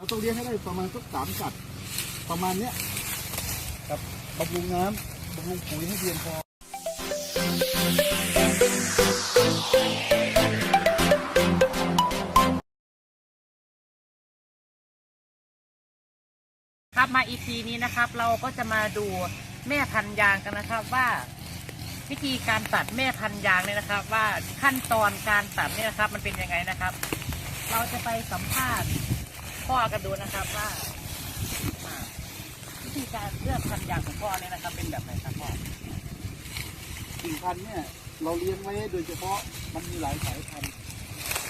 เราต้องเลี้ยงให้ได้ประมาณสักสามสัตว์ประมาณเนี้ยครับบำรุงน้ำบำรุงปุ๋ยให้เพียงพอครับมา EP นี้นะครับ เราก็จะมาดูแม่พันยางกันนะครับว่า วิธีการตัดแม่พันยางเนี่ยนะครับ ว่าขั้นตอนการตัดเนี่ยนะครับ มันเป็นยังไงนะครับ เราจะไปสัมภาษณ์ พ่อกันดูนะครับว่าวิธีการเลือกพันธุ์ยางของพ่อเนี่ยนะครับ เป็นแบบไหนครับพ่อกิ่งพันธุ์เนี่ยเราเลี้ยงไว้โดยเฉพาะมันมีหลายสายพันธุ์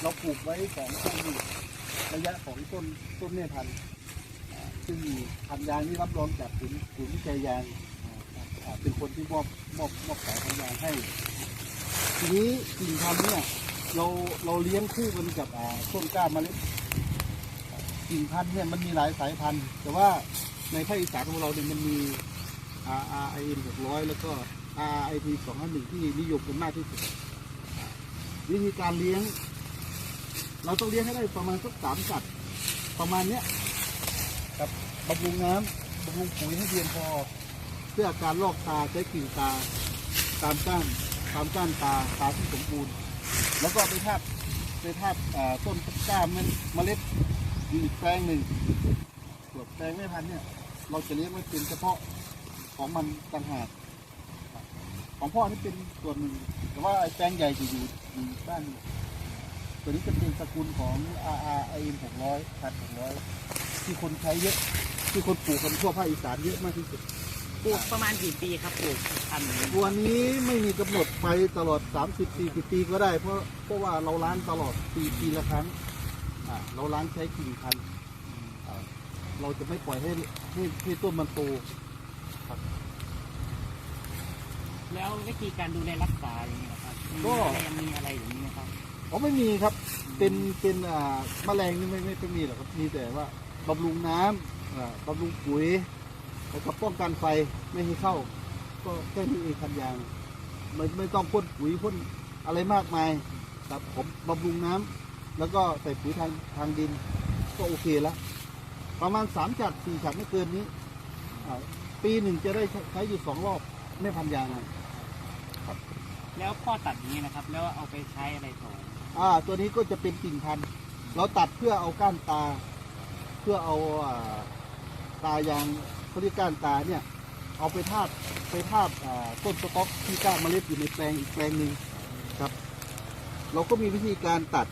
เราปลูกไว้สองต้นระยะของต้นต้นแม่พันธุ์ซึ่งพันธุ์ยางนี่รับรองจากศูนย์ศูนย์วิจัยยางเป็นคนที่มอบมอบมอบสายพันธุ์ยางให้ ทีนี้กิ่งพันธุ์เนี่ยเราเราเลี้ยงคู่กันกับต้นกล้าเมล็ด กิ่งพันธุ์เนี่ยมันมีหลายสายพันธุ์ แต่ว่าในภาคอีสานของเราเนี่ยมันมี R R I N 600 แล้วก็ R I T 251 ที่นิยมกันมากที่สุด วิธีการเลี้ยง เราต้องเลี้ยงให้ได้ประมาณสักสามสัตว์ประมาณเนี้ยกับบำรุงน้ำบำรุงปุ๋ยให้เพียงพอ เพื่อการลอกตาใช้กิ่งตา ตามก้านตามก้านตาตาที่สมบูรณ์ แล้วก็ไปทาบไปทาบต้นกล้ามเมล็ด อยู่อีกแปลงหนึ่งส่วนแปลงแม่พันธุ์เนี่ย เราจะเลี้ยงไว้เป็นเฉพาะของมันต่างหากของพ่อนี่เป็นส่วนหนึ่ง แต่ว่าไอ้แปลงใหญ่จะอยู่อยู่ด้านตัวนี้จะเป็นสกุลของ R R I M 600พัน600 ที่คนใช้เยอะ ที่คนปลูกกันทั่วภาคอีสานเยอะมากที่สุด ปลูกประมาณกี่ปีครับปลูกพันธุ์นี้ตัวนี้ไม่มีกำหนดไปตลอด 30 40 ปีก็ได้ เพราะเพราะว่าเราล้างตลอดปีปีละครั้ง อ่าเราล้างใช้กิ่งพันธุ์อ่าเราจะไม่ปล่อยให้ให้ให้ต้นมันโตแล้ววิธีการดูแลรักษาอย่างนี้นะครับมีก็แมลงมีอะไรอย่างนี้ไหมครับ อ๋อไม่มีครับ เป็นเป็นอ่าแมลงนี่ไม่ไม่ไม่มีหรอกครับมีแต่ว่าบำรุงน้ำอ่าบำรุงปุ๋ยแล้วก็ป้องกันไฟไม่ให้เข้า ก็แค่นี้เองคันยางไม่ไม่ต้องพ่นปุ๋ยพ่นอะไรมากมายครับผมบำรุงน้ำ แล้วก็ใส่ปุ๋ยทางทางดินก็โอเคแล้ว ประมาณสามจัดสี่จัดไม่เกินนี้อ่าปีหนึ่งจะได้ใช้อยู่สองรอบไม่พันยางอะแล้วพ่อตัดอย่างนี้นะครับ แล้วเอาไปใช้อะไรต่ออ่า ตัวนี้ก็จะเป็นกิ่งพันธุ์เราตัดเพื่อเอาก้านตา เพื่อเอาอ่าตายางเขาเรียกก้านตาเนี่ย เอาไปทาบไปทาบอ่าต้นสต๊อกที่ก้านเมล็ดอยู่ในแปลงอีกแปลงหนึ่งครับ เราก็มีวิธีการตัด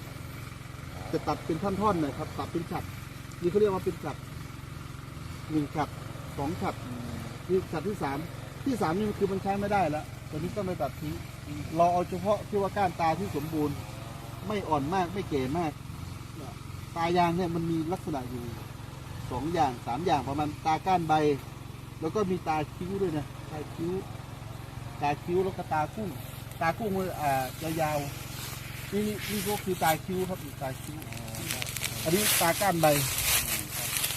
จะตัดเป็นท่อนๆนะครับ ตัดเป็นฉัดนี่เขาเรียกว่าเป็นฉัดหนึ่งฉัดสองฉัดนี่ฉัดที่สามที่สามนี่คือมันใช้ไม่ได้แล้วตัวนี้ต้องไปตัดทิ้งเราเอาเฉพาะที่ว่าก้านตาที่สมบูรณ์ ไม่อ่อนมากไม่เก๋มาก ตายางเนี่ยมันมีลักษณะอยู่สองอย่างสามอย่างประมาณตาก้านใบ แล้วก็มีตาคิ้วด้วยนะตาคิ้ว ตาคิ้วแล้วก็ตากุ้ง ตากุ้งมันอ่ายาวๆ นี่นี่นี่ก็คือตาคิ้วครับตาคิ้วอันนี้ตาก้านใบ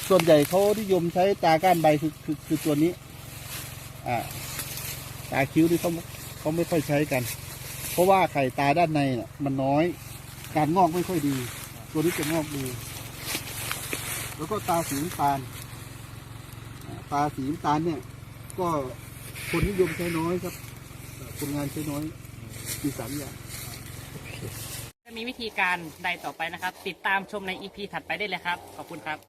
ส่วนใหญ่เขานิยมใช้ตาก้านใบคือคือคือตัวนี้ อ่า ตาคิ้วนี่เขาเขาไม่ค่อยใช้กัน เพราะว่าไข่ตาด้านในน่ะมันน้อย การงอกไม่ค่อยดี ตัวนี้จะงอกดี แล้วก็ตาสีน้ำตาลอ่าตาสีน้ำตาลเนี่ย ก็คนนิยมใช้น้อยครับอ่าคนงานใช้น้อยมีสามอย่าง จะมีวิธีการใดต่อไปนะครับ ติดตามชมใน EP ถัดไปได้เลยครับ ขอบคุณครับ